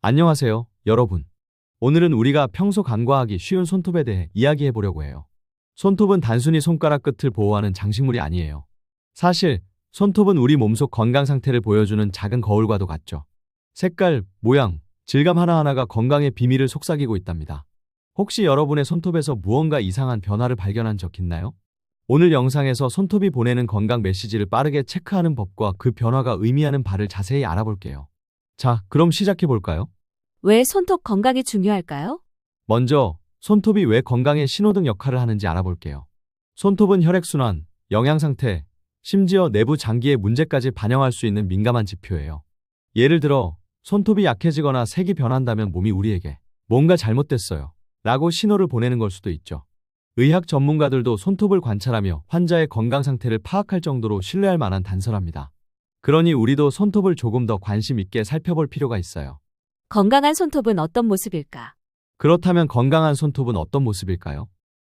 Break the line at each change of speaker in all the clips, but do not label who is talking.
안녕하세요, 여러분. 오늘은 우리가 평소 간과하기 쉬운 손톱에 대해 이야기해 보려고 해요. 손톱은 단순히 손가락 끝을 보호하는 장식물이 아니에요. 사실, 손톱은 우리 몸속 건강 상태를 보여주는 작은 거울과도 같죠. 색깔, 모양, 질감 하나하나가 건강의 비밀을 속삭이고 있답니다. 혹시 여러분의 손톱에서 무언가 이상한 변화를 발견한 적 있나요? 오늘 영상에서 손톱이 보내는 건강 메시지를 빠르게 체크하는 법과 그 변화가 의미하는 바를 자세히 알아볼게요. 자, 그럼 시작해 볼까요?
왜 손톱 건강이 중요할까요?
먼저 손톱이 왜 건강의 신호등 역할을 하는지 알아볼게요. 손톱은 혈액순환, 영양 상태, 심지어 내부 장기의 문제까지 반영할 수 있는 민감한 지표예요. 예를 들어 손톱이 약해지거나 색이 변한다면 몸이 우리에게 뭔가 잘못됐어요. 라고 신호를 보내는 걸 수도 있죠. 의학 전문가들도 손톱을 관찰하며 환자의 건강 상태를 파악할 정도로 신뢰할 만한 단서랍니다. 그러니 우리도 손톱을 조금 더 관심 있게 살펴볼 필요가 있어요.
건강한 손톱은 어떤 모습일까?
그렇다면 건강한 손톱은 어떤 모습일까요?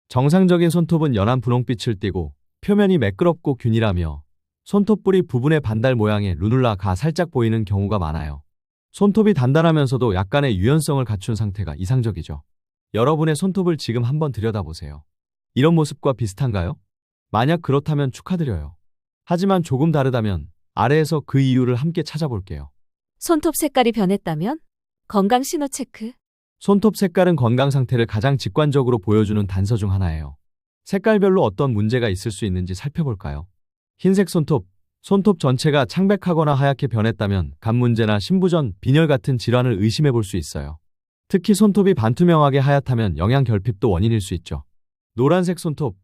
정상적인 손톱은 연한 분홍빛을 띠고 표면이 매끄럽고 균일하며 손톱 뿌리 부분의 반달 모양의 루눌라가 살짝 보이는 경우가 많아요. 손톱이 단단하면서도 약간의 유연성을 갖춘 상태가 이상적이죠. 여러분의 손톱을 지금 한번 들여다보세요. 이런 모습과 비슷한가요? 만약 그렇다면 축하드려요. 하지만 조금 다르다면 아래에서 그 이유를 함께 찾아볼게요.
손톱 색깔이 변했다면? 건강 신호 체크.
손톱 색깔은 건강 상태를 가장 직관적으로 보여주는 단서 중 하나예요. 색깔별로 어떤 문제가 있을 수 있는지 살펴볼까요? 흰색 손톱, 손톱 전체가 창백하거나 하얗게 변했다면 간 문제나 신부전, 빈혈 같은 질환을 의심해 볼 수 있어요. 특히 손톱이 반투명하게 하얗다면 영양 결핍도 원인일 수 있죠. 노란색 손톱,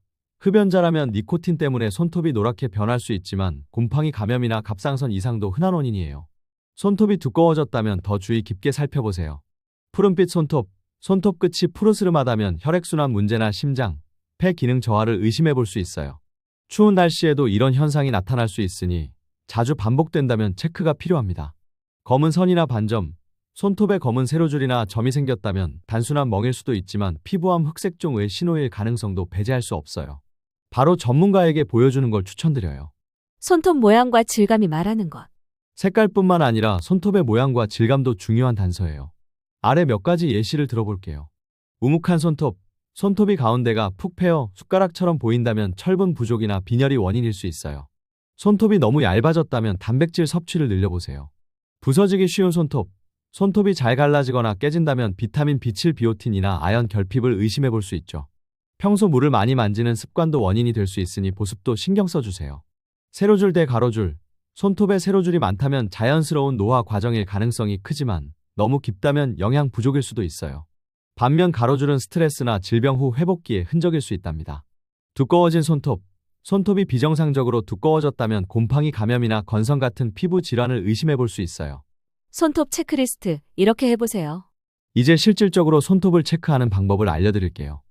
흡연자라면 니코틴 때문에 손톱이 노랗게 변할 수 있지만 곰팡이 감염이나 갑상선 이상도 흔한 원인이에요. 손톱이 두꺼워졌다면 더 주의 깊게 살펴보세요. 푸른빛 손톱, 손톱 끝이 푸르스름하다면 혈액순환 문제나 심장, 폐 기능 저하를 의심해 볼 수 있어요. 추운 날씨에도 이런 현상이 나타날 수 있으니 자주 반복된다면 체크가 필요합니다. 검은 선이나 반점, 손톱에 검은 세로줄이나 점이 생겼다면 단순한 멍일 수도 있지만 피부암 흑색종의 신호일 가능성도 배제할 수 없어요. 바로 전문가에게 보여주는 걸 추천드려요.
손톱 모양과 질감이 말하는 것.
색깔뿐만 아니라 손톱의 모양과 질감도 중요한 단서예요. 아래 몇 가지 예시를 들어볼게요. 우묵한 손톱, 손톱이 가운데가 푹 패어 숟가락처럼 보인다면 철분 부족이나 빈혈이 원인일 수 있어요. 손톱이 너무 얇아졌다면 단백질 섭취를 늘려보세요. 부서지기 쉬운 손톱, 손톱이 잘 갈라지거나 깨진다면 비타민 B7 비오틴이나 아연 결핍을 의심해 볼 수 있죠. 평소 물을 많이 만지는 습관도 원인이 될 수 있으니 보습도 신경 써주세요. 세로줄 대 가로줄, 손톱에 세로줄이 많다면 자연스러운 노화 과정일 가능성이 크지만 너무 깊다면 영양 부족일 수도 있어요. 반면 가로줄은 스트레스나 질병 후 회복기의 흔적일 수 있답니다. 두꺼워진 손톱, 손톱이 비정상적으로 두꺼워졌다면 곰팡이 감염이나 건성 같은 피부 질환을 의심해 볼 수 있어요.
손톱 체크리스트. 이렇게 해보세요.
이제 실질적으로 손톱을 체크하는 방법을 알려드릴게요.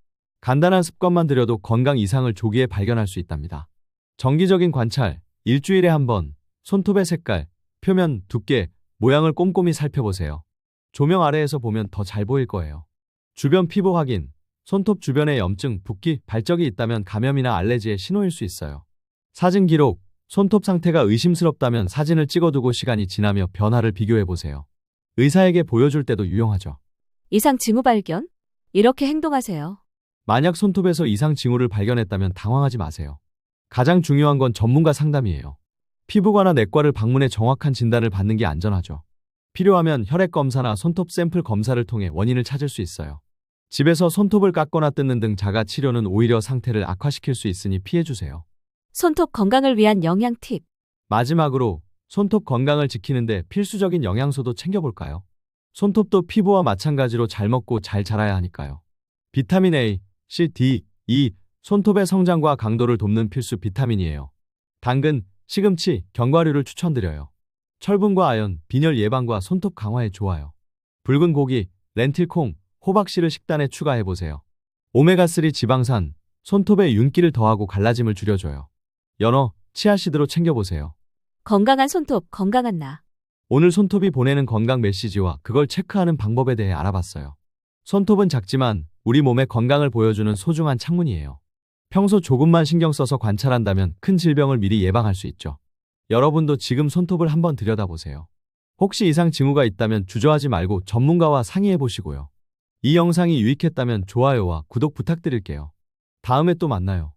간단한 습관만 들여도 건강 이상을 조기에 발견할 수 있답니다. 정기적인 관찰, 일주일에 한 번, 손톱의 색깔, 표면, 두께, 모양을 꼼꼼히 살펴보세요. 조명 아래에서 보면 더 잘 보일 거예요. 주변 피부 확인, 손톱 주변에 염증, 붓기, 발적이 있다면 감염이나 알레르기의 신호일 수 있어요. 사진 기록, 손톱 상태가 의심스럽다면 사진을 찍어두고 시간이 지나며 변화를 비교해 보세요. 의사에게 보여줄 때도 유용하죠.
이상 징후 발견? 이렇게 행동하세요.
만약 손톱에서 이상 징후를 발견했다면 당황하지 마세요. 가장 중요한 건 전문가 상담이에요. 피부과나 내과를 방문해 정확한 진단을 받는 게 안전하죠. 필요하면 혈액 검사나 손톱 샘플 검사를 통해 원인을 찾을 수 있어요. 집에서 손톱을 깎거나 뜯는 등 자가 치료는 오히려 상태를 악화시킬 수 있으니 피해주세요.
손톱 건강을 위한 영양 팁.
마지막으로 손톱 건강을 지키는데 필수적인 영양소도 챙겨볼까요? 손톱도 피부와 마찬가지로 잘 먹고 잘 자라야 하니까요. 비타민 A, C, D, E, 손톱의 성장과 강도를 돕는 필수 비타민이에요. 당근, 시금치, 견과류를 추천드려요. 철분과 아연, 빈혈 예방과 손톱 강화에 좋아요. 붉은 고기, 렌틸콩, 호박씨를 식단에 추가해보세요. 오메가3 지방산, 손톱에 윤기를 더하고 갈라짐을 줄여줘요. 연어, 치아시드로 챙겨보세요.
건강한 손톱, 건강한 나.
오늘 손톱이 보내는 건강 메시지와 그걸 체크하는 방법에 대해 알아봤어요. 손톱은 작지만 우리 몸의 건강을 보여주는 소중한 창문이에요. 평소 조금만 신경 써서 관찰한다면 큰 질병을 미리 예방할 수 있죠. 여러분도 지금 손톱을 한번 들여다보세요. 혹시 이상 징후가 있다면 주저하지 말고 전문가와 상의해 보시고요. 이 영상이 유익했다면 좋아요와 구독 부탁드릴게요. 다음에 또 만나요.